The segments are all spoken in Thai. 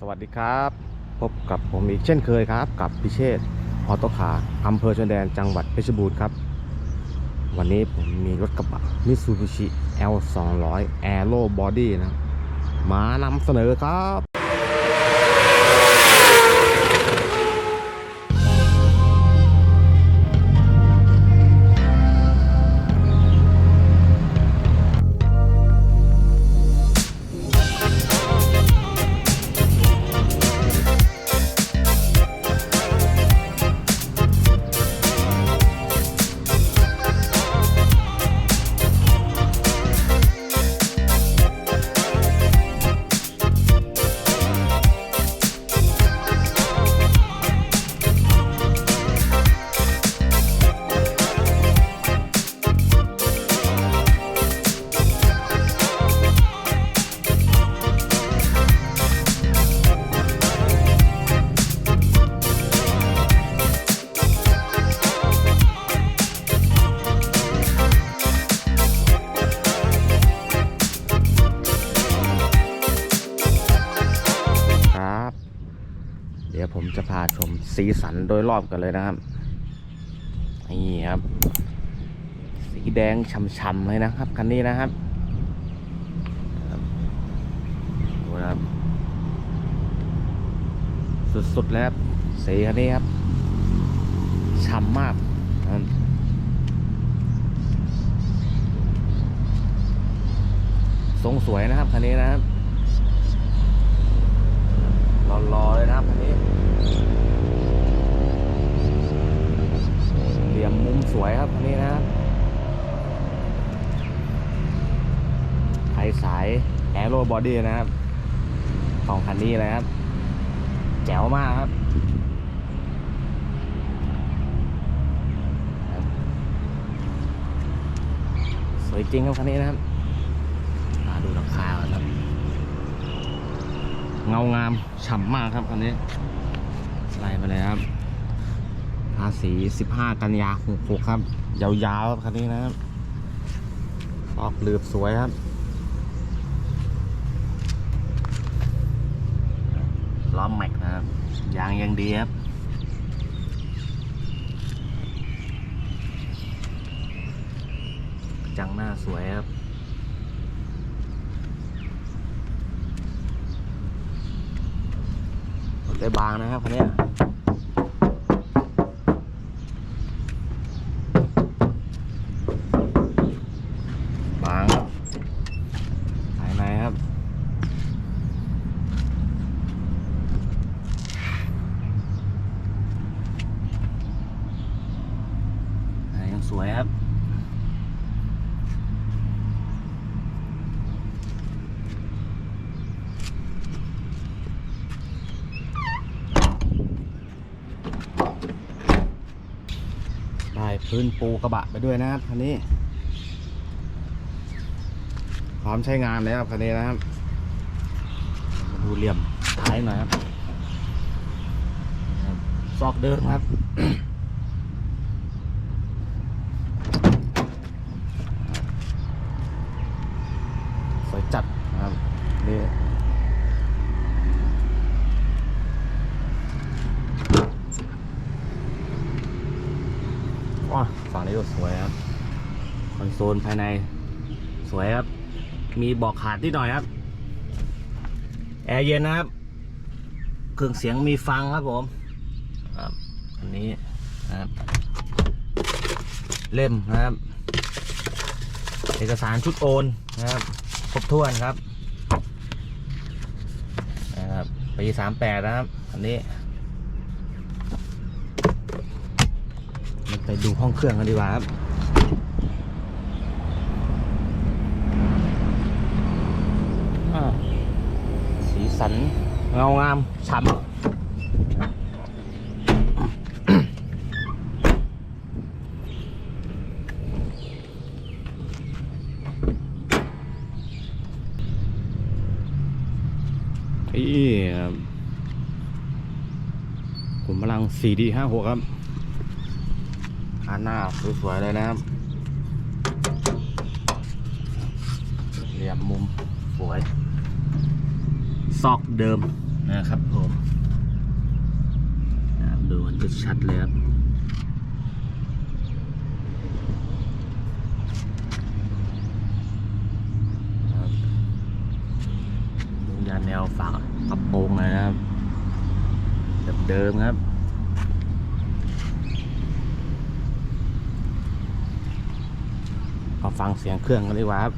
สวัสดีครับ พบกับผมอีกเช่นเคยครับ กับพิเชษออโตคาอำเภอชนแดนจังหวัดเพชรบูรณ์ครับ วันนี้ผมมีรถกระบะมิตซูบิชิ L 2 0 0 Aero Body นะ มานำเสนอครับ ดี๋ยวผมจะพาชมสีสันโดยรอบกันเลยนะครับนี่ครับ สีแดงช่ำๆเลยนะครับคันนี้นะครับดูนะครับ สุดๆแล้วครับสีคันนี้ครับฉ่ำมากนะครับทรงสวยนะครับคันนี้นะครับ รอๆเลยนะครับอันนี้เหลี่ยมมุมสวยครับอันนี้นะครับใครสายแอโรบอดี้นะครับ ของคันนี้เลยครับ แจ๋วมากครับสวยจริงครับคันนี้นะครับ มาดูราคาครับ เงางามฉ่ำมากครับคันนี้ไล่มาเลยครับภาษี15 กันยา66ครับ ยาวๆครับคันนี้นะครับออกเหลือบสวยครับล้อมแม็กนะครับยางยังดีครับจังหน้าสวยครับ รถ ได้บางนะครับคันนี้ยบางครับภายในครับ ภายในยังสวยครับ ได้ พื้นปูกระบะไปด้วยนะครับคันนี้ พร้อมใช้งานแล้วครับคันนี้นะครับ ดูเหลี่ยมท้ายหน่อยครับครับซอกเดิมครับสวยจัดนะครับนี่ว้าฝั่งนี้ก็สวยครับ คอน โซลภายในสวยครับ มีเบอกขาดนิดหน่อยครับ แอร์เย็นนะครับ เครื่องเสียงมีฟังครับผมครับอันนี้นะครับ เล่มนะครับ เอกสารชุดโอนนะครับ ครบถ้วนครับนะครับปีสามแปดนะครับ อันนี้มันไปดูห้องเครื่องกันดีกว่าครับ สันเงางามฉ่ำนี่ครับขุมพลัง 4D 5 6 ครับอันหน้าสวยๆเลยนะครับเหลี่ยมมุมสวย ซอกเดิมนะครับผมนะครับดูมันจะชัดเลยครับครับดูยานแนวฝากกระโปรงหน่อยนะครับเดิมๆครับมาฟังเสียงเครื่องกันดีกว่าครับ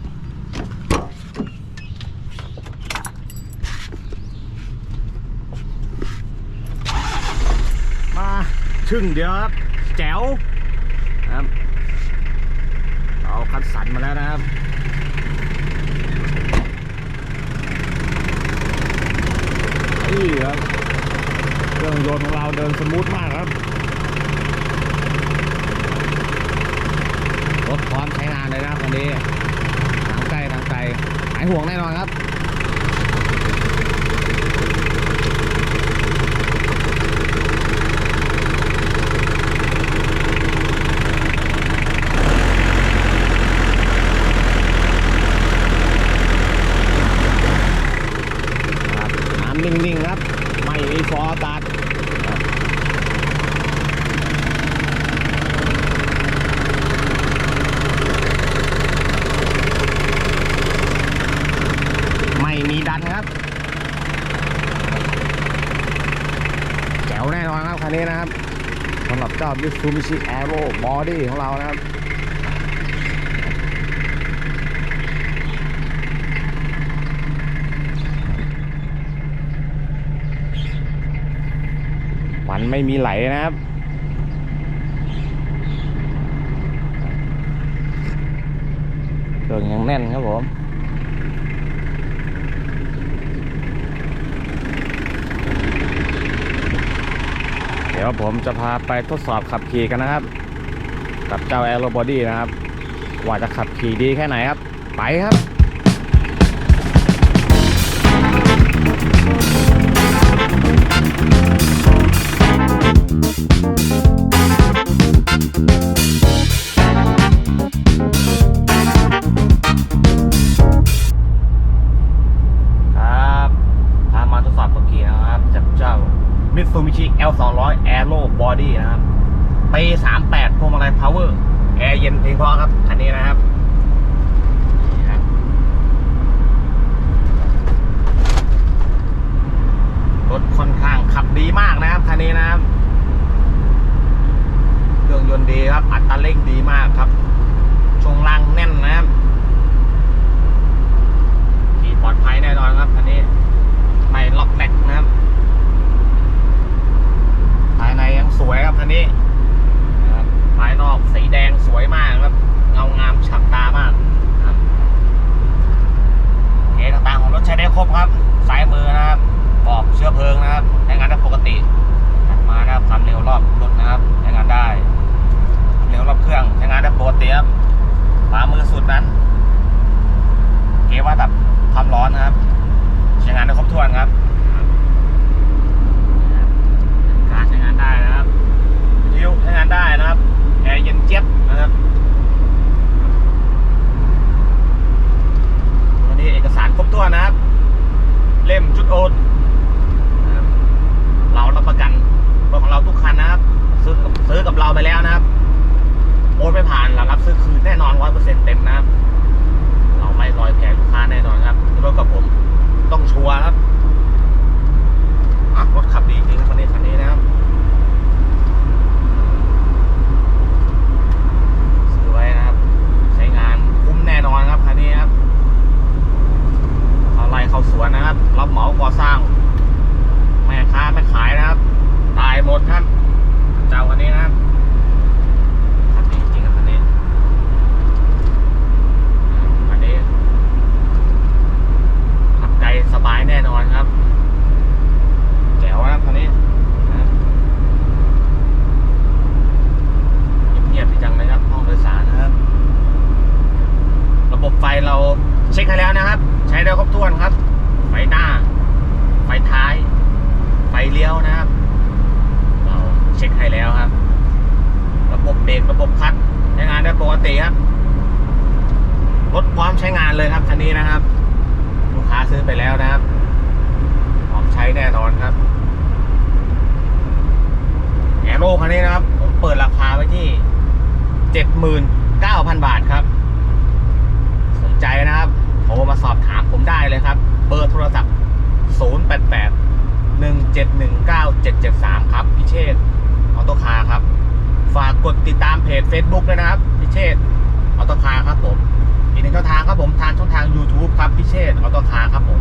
มา ชึ่งเดียวครับแจ๋วนะครับเอาคัดสันมาแล้วนะครับนี่ครับเครื่องยนต์ของเราเดินสมูทมากครับรถพร้อมใช้งานเลยนะครับวันนี้ทางใกล้ทางไกลหายห่วงแน่นอนครับน้ำนิ่งๆครับ ไม่มีฟอร์อากาศครับไม่มีดันครับ แจ๋วแน่นอน คันนี้นะครับสำหรับเจ้า Mitsubishi Aero Body ของเรานะครับควันไม่มีไหลนะครับเครื่องยังแน่นครับผม ดี๋ยวผมจะพาไปทดสอบขับขี่กันนะครับ กับเจ้าแอโรบอดี้นะครับ ว่าจะขับขี่ดีแค่ไหนครับ ไปครับ ติมานะครับความเร็วรอบรถนะครับใช้งานได้เร็วรอบเครื่องใช้งานได้ปกติครับขวามือสุดนั้น เกว่าแบบความร้อนนะครับ ใช้งานได้ครบถ้วนครับการใช้งานได้นะครับวิทยุใช้งานได้นะครับแอร์เย็นเจี๊ยบนะครับตัวนี้เอกสารครบถ้วนนะครับ เล่มจุดโอนนะครับเรารับประกันรถของเราทุกคันนะครับ ซื้อกับซื้อกับเราไปแล้วนะครับ โอนไม่ผ่านเรารับซื้อคืนแน่นอนร้อยเปอร์เซ็นต์เต็มนะครับ เราไม่ลอยแพลูกค้าแน่นอนครับรถกับผมต้องชัวร์ครับอะรถขับดีจริงครับคันนี้คันนี้นะครับซื้อไว้นะครับ ใช้งานคุ้มแน่นอนครับคันนี้ครับเอาไล่เข้าสวนนะครับรับเหมาก่อสร้าง แม่ค้าไม่ขายนะครับ ตายหมดครับ เจ้าคันนี้นะครับขับดีจริงครับคันนี้ อันนี้ขับไกลสบายแน่นอนครับ แจ๋วนะครับคันนี้นะครับเงียบๆดีจังเลยครับห้องโดยสารนะครับ ระบบไฟเรา เช็คให้แล้วนะครับ ใช้ได้ครบถ้วนครับ ไฟหน้า ไฟท้าย ไฟเลี้ยวนะครับ เราเช็คให้แล้วครับ ระบบเบรกระบบคลัตช์ใช้งานได้ปกติครับรถพร้อมใช้งานเลยครับคันนี้นะครับ ลูกค้าซื้อไปแล้วนะครับ พร้อมใช้แน่นอนครับแอโร่คันนี้นะครับ ผมเปิดราคาไว้ที่79,000บาทครับ สนใจนะครับ โทรมาสอบถามผมได้เลยครับ เบอร์โทรศัพท์ 088 1719 773 ครับ พิเชษออโตคาครับ ฝากกดติดตามเพจ Facebook ด้วยนะครับ พิเชษออโตคาครับผม อีกหนึ่งช่องทางครับผมทางช่องทาง YouTube ครับ พิเชษออโตคาครับผม